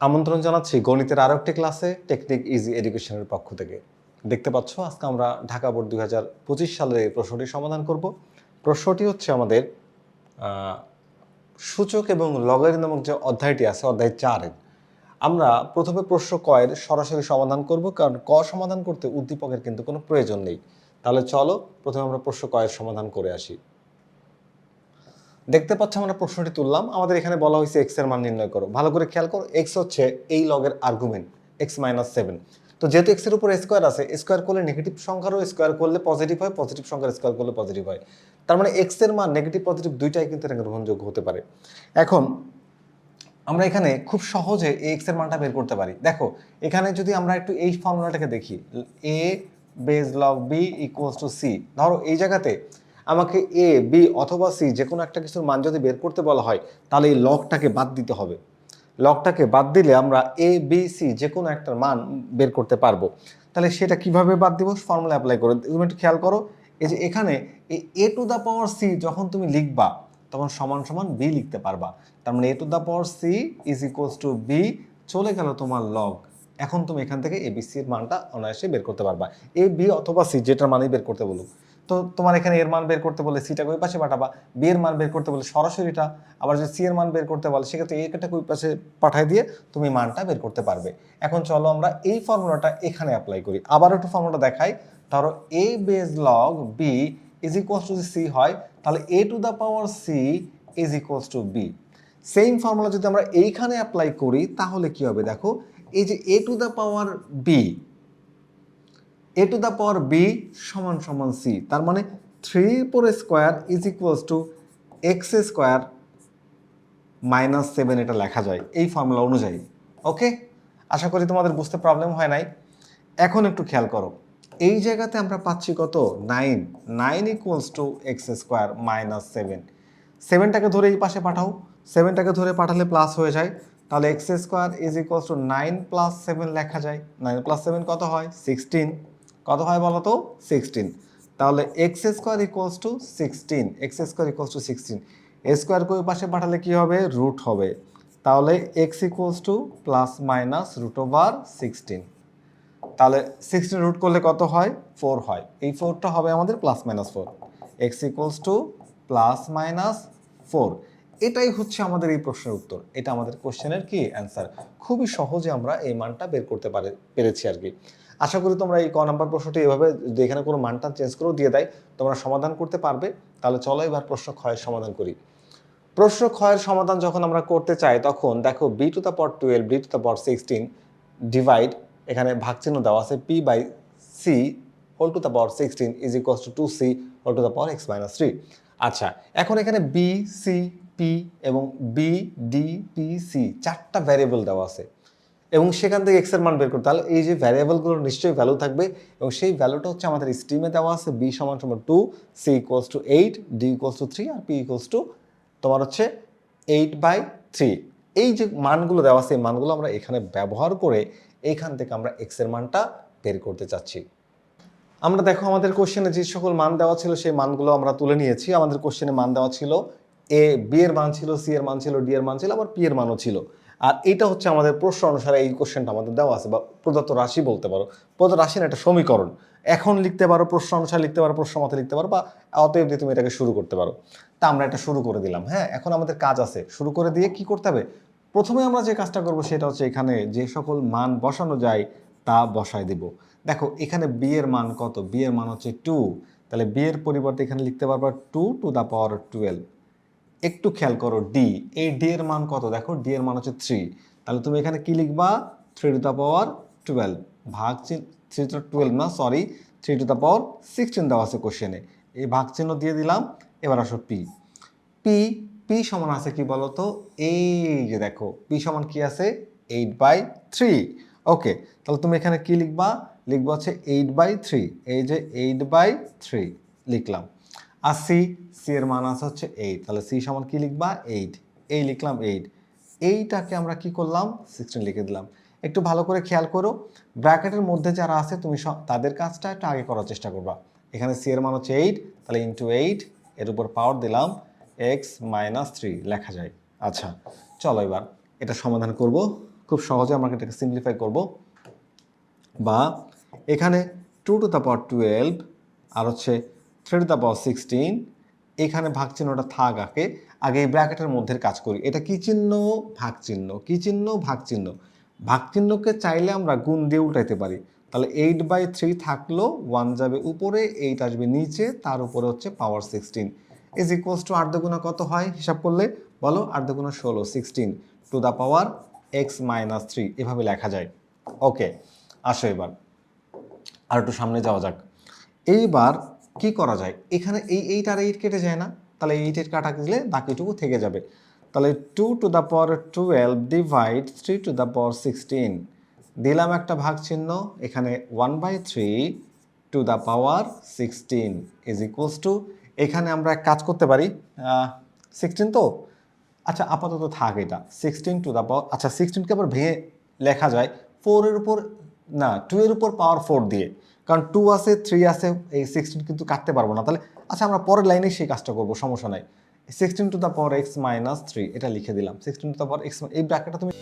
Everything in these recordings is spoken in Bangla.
আমন্ত্রণ জানাচ্ছি গণিতের আরও একটি ক্লাসে টেকনিক ইজি এডুকেশনের পক্ষ থেকে। দেখতে পাচ্ছ, আজকে আমরা ঢাকা বোর্ড দুই হাজার পঁচিশ সালের এই প্রশ্নটি সমাধান করব। প্রশ্নটি হচ্ছে আমাদের সূচক এবং লগের নামক যে অধ্যায়টি আছে, অধ্যায় চারের। আমরা প্রথমে প্রশ্ন কয়ের সরাসরি সমাধান করব, কারণ ক সমাধান করতে উদ্দীপকের কিন্তু কোনো প্রয়োজন নেই। তাহলে চলো, প্রথমে আমরা প্রশ্ন কয়ের সমাধান করে আসি। দেখতে পাচ্ছ আমরা প্রশ্নটি তুললাম। আমাদের এখানে বলা হয়েছে এক্সের মান নির্ণয় করো। ভালো করে খেয়াল করো এক্স হচ্ছে এই লগের আর্গুমেন্ট এক্স মাইনাস সেভেন তো যেহেতু এক্সের উপর স্কোয়ার আছে স্কোয়ার করলে নেগেটিভ সংখ্যারও স্কোয়ার করলে পজিটিভ হয় পজিটিভ সংখ্যার স্কোয়ার করলে পজিটিভ হয়। তার মানে এক্সের মান নেগেটিভ পজিটিভ দুইটাই কিন্তু এখানে গ্রহণযোগ্য হতে পারে। এখন আমরা এখানে খুব সহজে এই এক্সের মানটা বের করতে পারি। দেখো, এখানে যদি আমরা একটু এই ফর্মুলাটাকে দেখি a base log b equals to c ধরো এই জায়গাতে আমাকে এ বি অথবা সি যে কোনো একটা কিছুর মান যদি বের করতে বলা হয়, তাহলে এই লগটাকে বাদ দিতে হবে। লগটাকে বাদ দিলে আমরা এ বি সি যে কোনো একটার মান বের করতে পারব। তাহলে সেটা কীভাবে বাদ দিব? ফর্মুলা অ্যাপ্লাই করে। তুমি একটু খেয়াল করো, এই যে এখানে এই a to the power c যখন তুমি লিখবা, তখন সমান সমান বি লিখতে পারবা। তার মানে a to the power c is equals to b চলে গেল তোমার লগ এখন তুমি এখান থেকে এ বি সির মানটা অনায়াসে বের করতে পারবা। এ বি অথবা সি যেটার মানই বের করতে বলুক। তো তোমার এখানে এর মান বের করতে বলে সিটাকে ওই পাশে পাঠাবা, বি এর মান বের করতে বলে সরাসরিটা, আবার যদি সি এর মান বের করতে বলে, সেক্ষেত্রে এটাকে ওই পাশে পাঠায় দিয়ে তুমি মানটা বের করতে পারবে। এখন চলো আমরা এই ফর্মুলাটা এখানে অ্যাপ্লাই করি। আবার একটু ফর্মুলাটা দেখাই। ধরো a base log b is equals to c হয়, তাহলে a to the power c is equals to b. Same formula যদি আমরা এইখানে অ্যাপ্লাই করি, তাহলে কি হবে দেখো? এই যে a to the power b a to the power b সমান সমান সি তার মানে three power square is equals to x square minus seven এটা লেখা যায়, এই ফর্মুলা অনুযায়ী ওকে আশা করি তোমাদের বুঝতে প্রবলেম হয় নাই। এখন একটু খেয়াল করো, এই জায়গাতে আমরা পাচ্ছি কত? Nine nine equals to x square minus seven সেভেনটাকে ধরে এই পাশে পাঠাও সেভেনটাকে ধরে পাঠালে প্লাস হয়ে যায়, তাহলে x square is equals to nine plus seven লেখা যায়। নাইন প্লাস সেভেন কত হয়? সিক্সটিন কত হয় বলো তো? সিক্সটিন তাহলে x square equals to sixteen x square equals to sixteen স্কোয়ারকে ওই পাশে পাঠালে কী হবে? রুট হবে। তাহলে x equals to plus minus root over sixteen তাহলে সিক্সটিন রুট করলে কত হয়? ফোর হয়। এই ফোরটা হবে আমাদের plus minus four x equals to plus minus four এটাই হচ্ছে আমাদের এই প্রশ্নের উত্তর। এটা আমাদের কোশ্চেনের কি অ্যান্সার খুবই সহজে আমরা এই মানটা বের করতে পারে পেরেছি আর কি। আশা করি তোমরা এই ক নাম্বার প্রশ্নটি এভাবে যদি এখানে কোনো মানটা চেঞ্জ করেও দিয়ে দেয়, তোমরা সমাধান করতে পারবে। তাহলে চলো এবার প্রশ্ন ক্ষয়ের সমাধান করি। প্রশ্ন ক্ষয়ের সমাধান যখন আমরা করতে চাই, তখন দেখো b to the power twelve b to the power sixteen divide এখানে ভাগচিহ্ন দেওয়া আছে p by c whole to the power sixteen is equals to two c whole to the power x minus three আচ্ছা এখন এখানে বি সি পি এবং বি ডি পি সি চারটা ভ্যারিয়েবল দেওয়া আছে। এবং সেখান থেকে এক্সের মান বের করতে তাহলে এই যে ভ্যারিয়েবলগুলোর নিশ্চয়ই ভ্যালু থাকবে এবং সেই ভ্যালুটা হচ্ছে আমাদের স্ট্রিমে দেওয়া আছে। বি সমান সমান two c equals to eight d equals to three R p equals to তোমার হচ্ছে এইট বাই থ্রি এই যে মানগুলো দেওয়া আছে, এই মানগুলো আমরা এখানে ব্যবহার করে এইখান থেকে আমরা এক্সের মানটা বের করতে চাচ্ছি। আমরা দেখো আমাদের কোশ্চেনে যে সকল মান দেওয়া ছিল, সেই মানগুলো আমরা তুলে নিয়েছি। আমাদের কোশ্চেনে মান দেওয়া ছিল এ বি এর মান ছিল সি এর মান ছিল ডি এর মান ছিল, আবার পি এর মানও ছিল। আর এটা হচ্ছে আমাদের প্রশ্ন অনুসারে এই কোশ্চেনটা আমাদের দেওয়া আছে, বা প্রদত্ত রাশি বলতে পারো। প্রদত্ত রাশির একটা সমীকরণ। এখন লিখতে পারো, প্রশ্ন অনুসারে লিখতে পারো, প্রশ্ন মতে লিখতে পারো, বা অতএব দিয়ে তুমি এটাকে শুরু করতে পারো। তা আমরা এটা শুরু করে দিলাম হ্যাঁ? এখন আমাদের কাজ আছে। শুরু করে দিয়ে কি করতে হবে? প্রথমে আমরা যে কাজটা করব সেটা হচ্ছে এখানে যে সকল মান বসানো যায়, তা বসায় দিব। দেখো, এখানে বি এর মান কত? বি এর মান হচ্ছে টু তাহলে বি এর পরিবর্তে এখানে লিখতে পারবা two to the power twelve একটু খেয়াল করো ডি এই ডি এর মান কত? দেখো ডি এর মান হচ্ছে থ্রি তাহলে তুমি এখানে কি লিখবা? Three to the power twelve ভাগ থ্রি টু টুয়েলভ না sorry three to the power sixteen দেওয়া আছে কোশ্চেনে এই ভাগ চিহ্ন দিয়ে দিলাম, এবার আসো পি পি পি সমান আছে কি বলতো? এই যে দেখো পি সমান কি আছে? এইট বাই থ্রি ওকে তাহলে তুমি এখানে কি লিখবা? লিখবা হচ্ছে এইট বাই থ্রি এই যে এইট বাই থ্রি লিখলাম। আর সি সি এর মান আছে হচ্ছে এইট তাহলে সি সমান কি লিখবা? এইট এই লিখলাম এইট এইটাকে আমরা কি করলাম? সিক্সটিন লিখে দিলাম। একটু ভালো করে খেয়াল করো। ব্র্যাকেটের মধ্যে যারা আছে, তুমি তাদের কাজটা একটু আগে করার চেষ্টা করবা। এখানে সি এর মান হচ্ছে এইট তাহলে ইন্টু এইট এর উপর পাওয়ার দিলাম এক্স মাইনাস থ্রি লেখা যায়। আচ্ছা চলো এবার এটা সমাধান করব। খুব সহজে আমরা এটাকে সিম্পলিফাই করব। বা এখানে two to the power twelve আর হচ্ছে থ্রি দ্য পাওয়ার সিক্সটিন এখানে ভাগ চিহ্নটা থাক আগে আগে এই ব্র্যাকেটের মধ্যে কাজ করি। এটা কি চিহ্ন? ভাগ চিহ্ন। কি চিহ্ন? ভাগ চিহ্ন। ভাগ চিহ্নকে চাইলে আমরা গুণ দিয়ে উঠাইতে পারি। তাহলে এইট বাই থ্রি থাকল ওয়ান যাবে উপরে এইট আসবে নিচে, তার উপরে হচ্ছে power sixteen is equals to আট দুগুণা কত হয়? হিসাব করলে, বলো আট দুগুণা ষোলো sixteen to the power x minus three এভাবে লেখা যায়। ওকে আসো এবার। আর একটু সামনে যাওয়া যাক। এইবার কি করা যায়? এখানে এই এইট আর এইট কেটে যায় না। তাহলে এইটের কাটা দিলে বাকিটুকু থেকে যাবে। তাহলে two to the power twelve divide three to the power sixteen দিলাম একটা ভাগ চিহ্ন, এখানে one by three to the power sixteen is equals to এখানে আমরা এক কাজ করতে পারি সিক্সটিন তো? আচ্ছা আপাতত থাক এটা। সিক্সটিন টু দ্য পাওয়ার আচ্ছা সিক্সটিনকে আবার ভেঙে লেখা যায়। ফোরের উপর, না টু এর উপর পাওয়ার ফোর দিয়ে। কারণ টু আছে থ্রি আছে, এই সিক্সটিন কিন্তু কাটতে পারব না। তাহলে আচ্ছা আমরা পরের লাইনেই সেই কাজটা করব, সমস্যা নাই। Sixteen to the power x minus three এটা লিখে দিলাম। Sixteen to the power x এই ব্র্যাকেটটা তুমি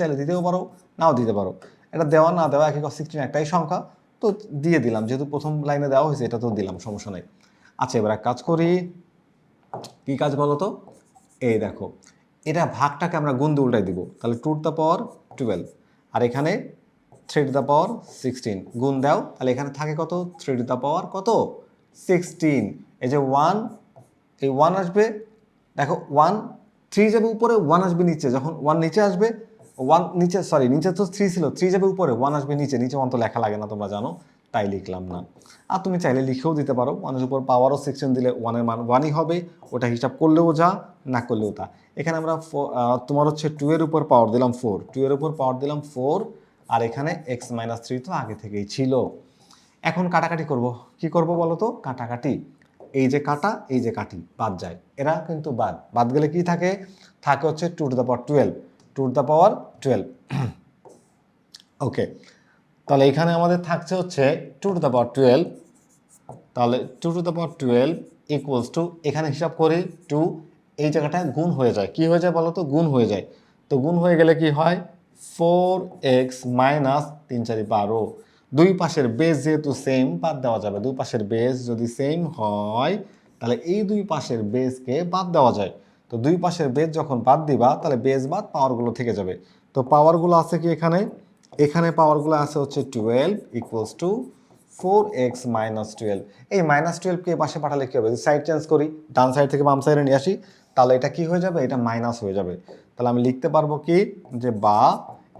চাইলে দিতেও পারো, নাও দিতে পারো। এটা দেওয়া না দেওয়া একই সিক্সটিন একটাই সংখ্যা। তো দিয়ে দিলাম, যেহেতু প্রথম লাইনে দেওয়া হয়েছে, এটা তো দিলাম, সমস্যা নাই। আচ্ছা এবার এক কাজ করি। কি কাজ বলো তো এই দেখো এটা ভাগটাকে আমরা গুণ দিয়ে উল্টাই দিব। তাহলে টু দ্য পাওয়ার টুয়েলভ আর এখানে three to the power sixteen গুণ দাও, তাহলে এখানে থাকে কত? থ্রি টু দ্য পাওয়ার কত? সিক্সটিন এই যে ওয়ান এই ওয়ান আসবে, দেখো ওয়ান থ্রি যাবে উপরে ওয়ান আসবে নিচে। যখন ওয়ান নিচে আসবে ওয়ান নিচে সরি নিচে তো থ্রি ছিল থ্রি যাবে উপরে ওয়ান আসবে নিচে। নিচে ওয়ান তো লেখা লাগে না, তোমরা জানো। তাই লিখলাম না। আর তুমি চাইলে লিখেও দিতে পারো। ওয়ানের উপর পাওয়ারও সেকশন দিলে ওয়ানের মান ওয়ানই হবে। ওটা হিসাব করলেও যা, না করলেও তা। এখানে আমরা তোমার হচ্ছে টু এর উপর পাওয়ার দিলাম ফোর টু এর উপর পাওয়ার দিলাম ফোর আর এখানে এক্স মাইনাস থ্রি তো আগে থেকেই ছিল। এখন কাটাকাটি করব। কি করব বলো তো? কাটাকাটি। এই যে কাটা, এই যে কাটি। বাদ যায়। এরা কিন্তু বাদ। বাদ গেলে কি থাকে? থাকে হচ্ছে two to the power twelve two to the power twelve okay তাহলে এখানে আমাদের থাকছে হচ্ছে two to the power twelve তাহলে two to the power twelve equals to এখানে হিসাব করি টু এই জায়গাটায় গুণ হয়ে যায়। কি হয়ে যায় বলো তো? গুণ হয়ে যায়। তো গুণ হয়ে গেলে কি হয়? ফোর এক্স মাইনাস তিন চারি বারো। দুই পাশের বেস যেহেতু সেম বাদ দেওয়া যাবে। দুই পাশের বেস যদি সেম হয়, তাহলে এই দুই পাশের বেসকে বাদ দেওয়া যায়। তো দুই পাশের বেস যখন বাদ দিবা, তাহলে বেস বাদ পাওয়ারগুলো থেকে যাবে। তো পাওয়ারগুলো আছে কি এখানে? এখানে পাওয়ারগুলো আছে হচ্ছে twelve equals to four x minus twelve এই মাইনাস টুয়েলভকে পাশে পাঠালে কী হবে? যদি সাইড চেঞ্জ করি, ডান সাইড থেকে বাম সাইডে নিয়ে আসি, তাহলে এটা কি হয়ে যাবে? এটা মাইনাস হয়ে যাবে। তাহলে আমি লিখতে পারব কি? যে বা,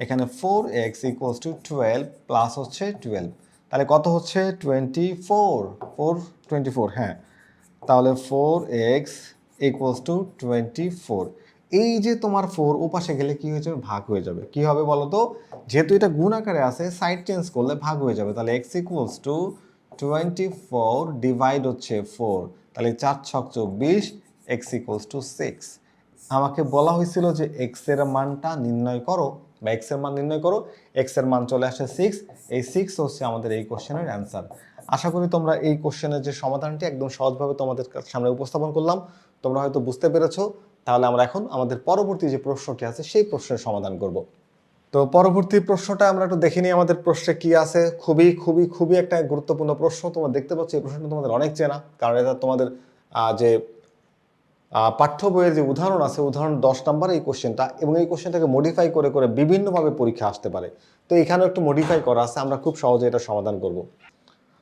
এখানে four x equals to twelve plus হচ্ছে টুয়েলভ তাহলে কত হচ্ছে? Twenty four four twenty four হ্যাঁ। তাহলে four x equals to twenty four এই যে তোমার ফোর ও পাশে গেলে কি হয়ে যাবে ভাগ হয়ে যাবে। কি হবে বলো তো যেহেতু এটা গুণ আকারে আছে সাইড চেঞ্জ করলে ভাগ হয়ে যাবে। তাহলে x equals to twenty four divide হচ্ছে ফোর তাহলে চার ছক চব্বিশ এক্স ইকুয়ালস টু সিক্স আমাকে বলা হয়েছিল যে এক্সের মানটা নির্ণয় করো, বা এক্সের মান নির্ণয় করো এক্সের মান চলে আসে সিক্স এই সিক্স হচ্ছে আমাদের এই কোশ্চেনের অ্যান্সার আশা করি তোমরা এই কোশ্চেনের যে সমাধানটি একদম সহজভাবে তোমাদের সামনে উপস্থাপন করলাম। তোমরা হয়তো বুঝতে পেরেছ তাহলে আমরা এখন আমাদের পরবর্তী যে প্রশ্নটি আছে, সেই প্রশ্নের সমাধান করব। তো পরবর্তী প্রশ্নটা আমরা একটু দেখে নিই, আমাদের প্রশ্নে কি আছে? খুবই খুবই খুবই একটা গুরুত্বপূর্ণ প্রশ্ন। তোমরা দেখতে পাচ্ছ, এই প্রশ্নটা তোমাদের অনেক চেনা, কারণ এটা তোমাদের যে পাঠ্য বইয়ের যে উদাহরণ আছে, উদাহরণ দশ নাম্বার এই কোশ্চেনটা এবং এই কোশ্চেনটাকে মডিফাই করে করে বিভিন্নভাবে পরীক্ষা আসতে পারে। তো এখানেও একটু মডিফাই করা আছে, আমরা খুব সহজে এটা সমাধান করব।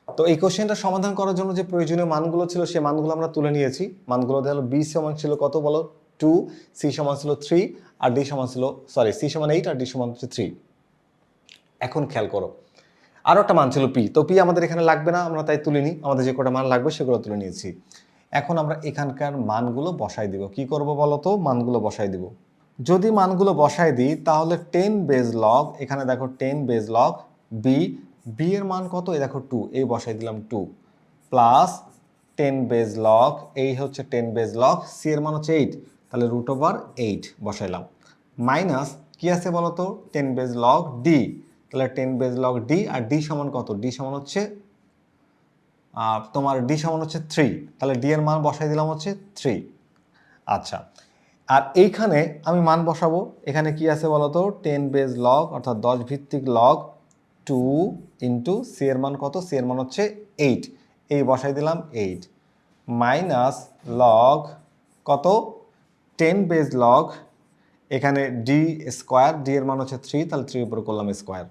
তো এই কোশ্চেনটা সমাধান করার জন্য যে প্রয়োজনীয় মানগুলো ছিল, সেই মানগুলো আমরা তুলে নিয়েছি। মানগুলো দেখল বি সমান ছিল কত বলো? টু সি সমান ছিল থ্রি আর ডি সমান ছিল সরি সি সমান এইট আর ডি সমান হচ্ছে থ্রি এখন খেয়াল করো। আরও একটা মান ছিল পি তো পি আমাদের এখানে লাগবে না, আমরা তাই তুলে নিই। আমাদের যে কটা মান লাগবে সেগুলো তুলে নিয়েছি। এখন আমরা এখানকার মানগুলো বসাই দিব। কি করব বলো তো? মানগুলো বসাই দিব। যদি মানগুলো বসাই দিই, তাহলে টেন বেজ লগ এখানে দেখো ten base log b b এর মান কত? এই দেখো টু এই বসাই দিলাম two plus ten base log এই হচ্ছে টেন বেজ লগ সি এর মান হচ্ছে এইট তাহলে রুট ওভার এইট বসাইলাম। মাইনাস কি আছে বলো তো টেন বেজ লগ ডি তাহলে টেন বেজ লগ ডি আর ডি সমান কত? ডি সমান হচ্ছে তোমার ডি সমান হচ্ছে থ্রি তাহলে ডি এর মান বসাই দিলাম হচ্ছে থ্রি আচ্ছা আর এইখানে আমি মান বসাবো। এখানে কি আছে বলতো? টেন বেজ লগ অর্থাৎ দশ ভিত্তিক লগ টু ইন্টু সি এর মান কত? সি এর মান হচ্ছে এইট এই বসাই দিলাম এইট মাইনাস লগ কত? টেন বেজ লগ, এখানে ডি স্কোয়ার ডি এর মান হচ্ছে থ্রি তাহলে থ্রির উপরে করলাম স্কোয়ার।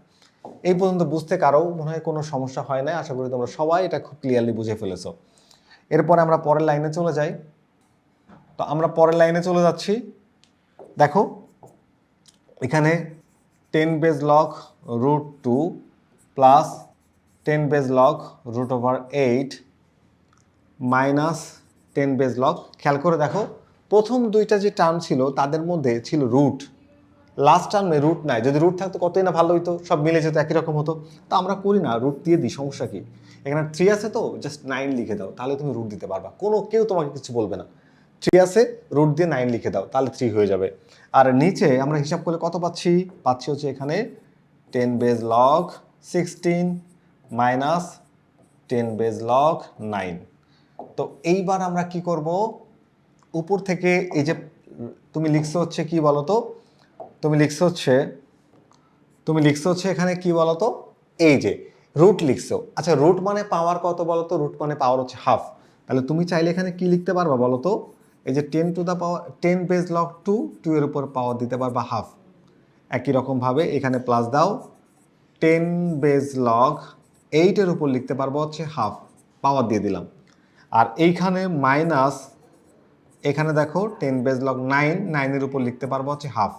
এই পর্যন্ত বুঝতে কারও মনে হয় কোনো সমস্যা হয় না আশা করি তোমরা সবাই এটা খুব ক্লিয়ারলি বুঝে ফেলেছো। এরপরে আমরা পরের লাইনে চলে যাই। তো আমরা পরের লাইনে চলে যাচ্ছি। দেখো, এখানে ten base log root two plus ten base log root over eight minus ten base log. খেয়াল করে দেখো প্রথম দুইটা যে টার্ম ছিল, তাদের মধ্যে ছিল রুট লাস্ট টার্মে রুট নাই। যদি রুট থাকতো, কতই না ভালো হইতো, সব মিলে যেত একই রকম হতো। তা আমরা করি না রুট দিয়ে দিই, সমস্যা কি? এখানে থ্রি আছে তো জাস্ট নাইন লিখে দাও, তাহলে তুমি রুট দিতে পারবা। কোনো, কেউ তোমাকে কিছু বলবে না। থ্রি আছে রুট দিয়ে নাইন লিখে দাও, তাহলে থ্রি হয়ে যাবে। আর নিচে আমরা হিসাব করলে কত পাচ্ছি? পাচ্ছি হচ্ছে এখানে ten base log sixteen minus ten base log nine তো এইবার আমরা কি করব? উপর থেকে এই যে, তুমি লিখছো হচ্ছে কি বলতো? তুমি লিখছো হচ্ছে, তুমি লিখছো হচ্ছে এখানে কি বলতো? এই যে রুট লিখছো। আচ্ছা রুট মানে পাওয়ার কত বলতো? রুট মানে পাওয়ার হচ্ছে হাফ তাহলে তুমি চাইলে এখানে কি লিখতে পারবা বলতো? এই যে ten to the power ten base log two two এর উপর পাওয়ার দিতে পারবা হাফ একই রকমভাবে এখানে প্লাস দাও। টেন বেজ লগ এইটের উপর লিখতে পারব হচ্ছে হাফ পাওয়ার দিয়ে দিলাম। আর এইখানে মাইনাস এখানে দেখো টেন বেজ লক নাইন নাইনের উপর লিখতে পারব হচ্ছে হাফ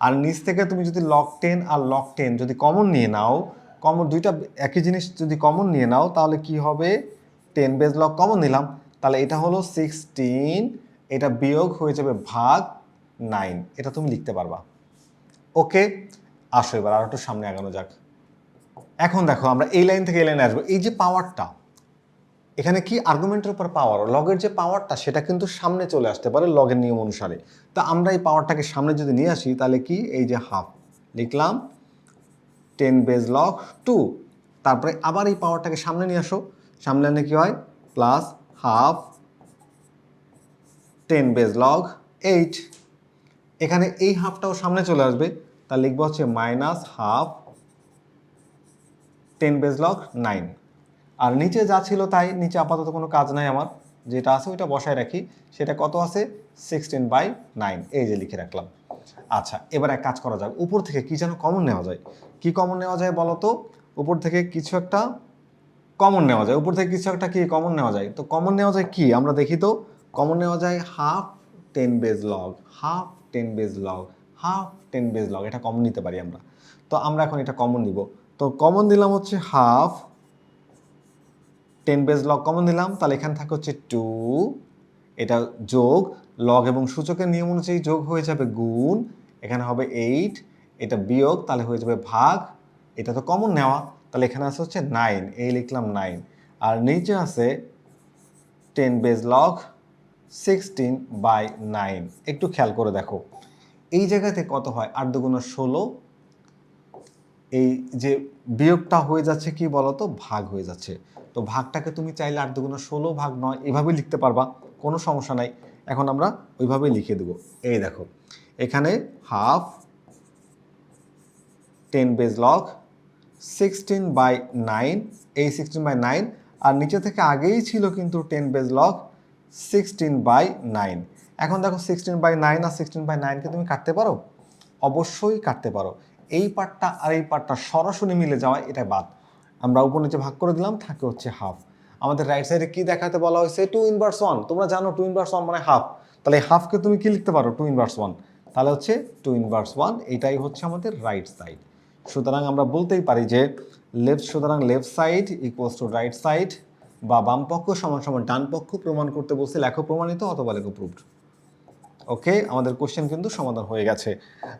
আর নিচ থেকে তুমি যদি লক টেন আর লক টেন যদি কমন নিয়ে নাও কমন দুইটা একই জিনিস যদি কমন নিয়ে নাও, তাহলে কি হবে? টেন বেজ লক কমন নিলাম। তাহলে এটা হলো সিক্সটিন এটা বিয়োগ হয়ে যাবে ভাগ নাইন এটা তুমি লিখতে পারবা। ওকে, আসো এবার আর একটু সামনে আগানো যাক। এখন দেখো আমরা এই লাইন থেকে এই লাইনে আসব। এই যে পাওয়ারটা এখানে কি আর্গুমেন্টের উপর পাওয়ার লগের যে পাওয়ারটা সেটা কিন্তু সামনে চলে আসতে পারে লগের নিয়ম অনুসারে। তা আমরা এই পাওয়ারটাকে সামনে যদি নিয়ে আসি, তাহলে কি? এই যে হাফ লিখলাম টেন বেজ লগ টু তারপরে আবার এই পাওয়ারটাকে সামনে নিয়ে আসো। সামনে আনলে কী হয়? Plus half ten base log eight এখানে এই হাফটাও সামনে চলে আসবে। তা লিখব হচ্ছে minus half ten base log nine আর নিচে যা ছিল তাই নিচে আপাতত কোনো কাজ নাই আমার। যেটা আছে ওইটা বসায় রাখি। সেটা কত আছে? সিক্সটিন বাই নাইন এই যে লিখে রাখলাম। আচ্ছা এবার এক কাজ করা যাক। উপর থেকে কি যেন কমন নেওয়া যায়? কি কমন নেওয়া যায় বলো তো? উপর থেকে কিছু একটা কমন নেওয়া যায়। উপর থেকে কিছু একটা কি কমন নেওয়া যায়? তো কমন নেওয়া যায় কি? আমরা দেখি তো কমন নেওয়া যায় half ten base log half ten base log half ten base log এটা কমন নিতে পারি আমরা। তো আমরা এখন এটা কমন নিব। তো কমন দিলাম হচ্ছে half ten base log common দিলাম তাহলে এখানে থাকে হচ্ছে টু এটা যোগ লগ এবং সূচকের নিয়ম অনুযায়ী যোগ হয়ে যাবে গুণ, এখানে হবে এইট এটা বিয়োগ, তাহলে হয়ে যাবে ভাগ, এটা তো কমন নেওয়া, তাহলে এখানে আছে হচ্ছে নাইন এই লিখলাম নাইন আর নিচে আছে ten base log sixteen by nine একটু খেয়াল করে দেখো, এই জায়গাতে কত হয়? আট দুগুণ ষোলো, এই যে বিয়োগটা হয়ে যাচ্ছে কি বলতো? ভাগ হয়ে যাচ্ছে তো ভাগটাকে তুমি চাইলে আট দুগুণ ষোলো ভাগ নয় এভাবেই লিখতে পারবা, কোনো সমস্যা নাই। এখন আমরা ওইভাবেই লিখে দেবো। এই দেখো, এখানে half ten base log sixteen by nine এই সিক্সটিন বাই নাইন আর নিচে থেকে আগেই ছিল কিন্তু ten base log sixteen by nine এখন দেখো সিক্সটিন বাই নাইন আর সিক্সটিন বাই নাইনকে তুমি কাটতে পারো? অবশ্যই কাটতে পারো। এই পার্টটা আর এই পার্টটা সরাসরি মিলে যাওয়া এটা বাদ। আমরা উপর নিচে ভাগ করে দিলাম, থাকে হচ্ছে হাফ আমাদের রাইট সাইডে কি দেখাতে বলা হয়েছে? টু ইনভার্স ওয়ান তোমরা জানো টু ইনভার্স ওয়ান মানে হাফ তাহলে হাফকে তুমি কি লিখতে পারো? টু ইনভার্স ওয়ান তাহলে হচ্ছে টু ইনভার্স ওয়ান এটাই হচ্ছে আমাদের রাইট সাইড সুতরাং আমরা বলতেই পারি যে লেফট সুতরাং left side equals to right side বা বাম পক্ষ সমান সমান ডান পক্ষ প্রমাণ করতে বলছে লেখো প্রমাণিত অথবা লেখো প্রুভড ওকে, আমাদের কোশ্চেন কিন্তু সমাধান হয়ে গেছে।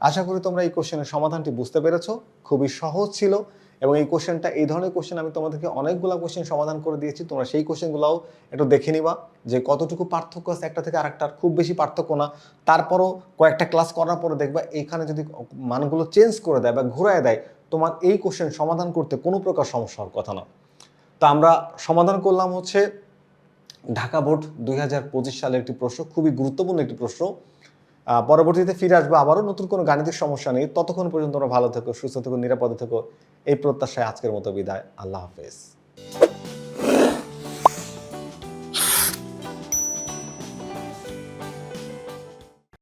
আশা করি তোমরা এই কোশ্চেনের সমাধানটি বুঝতে পেরেছ। খুবই সহজ ছিল। এবং এই কোশ্চেনটা, এই ধরনের কোশ্চেন আমি তোমাদেরকে অনেকগুলো কোশ্চেন সমাধান করে দিয়েছি। তোমরা সেই কোশ্চেনগুলোও একটু দেখে নিবা যে কতটুকু পার্থক্য আছে একটা থেকে আরেকটার, খুব বেশি পার্থক্য না। তারপরও কয়েকটা ক্লাস করার পরে দেখবা এইখানে যদি মানগুলো চেঞ্জ করে দেয় বা ঘুরায় দেয়, তোমার এই কোশ্চেন সমাধান করতে কোনো প্রকার সমস্যা হওয়ার কথা না। তো আমরা সমাধান করলাম হচ্ছে ঢাকা বোর্ড দু হাজার পঁচিশ সালের একটি প্রশ্ন, খুবই গুরুত্বপূর্ণ একটি প্রশ্ন। পরবর্তীতে ফিরে আসব। আবারও নতুন কোনো গাণিতিক সমস্যা নেই। ততক্ষণ পর্যন্ত তোমরা ভালো থেকো, সুস্থ থেকো, নিরাপদে থেকো। এই প্রত্যাশায় আজকের মতো বিদায়। আল্লাহ হাফেজ।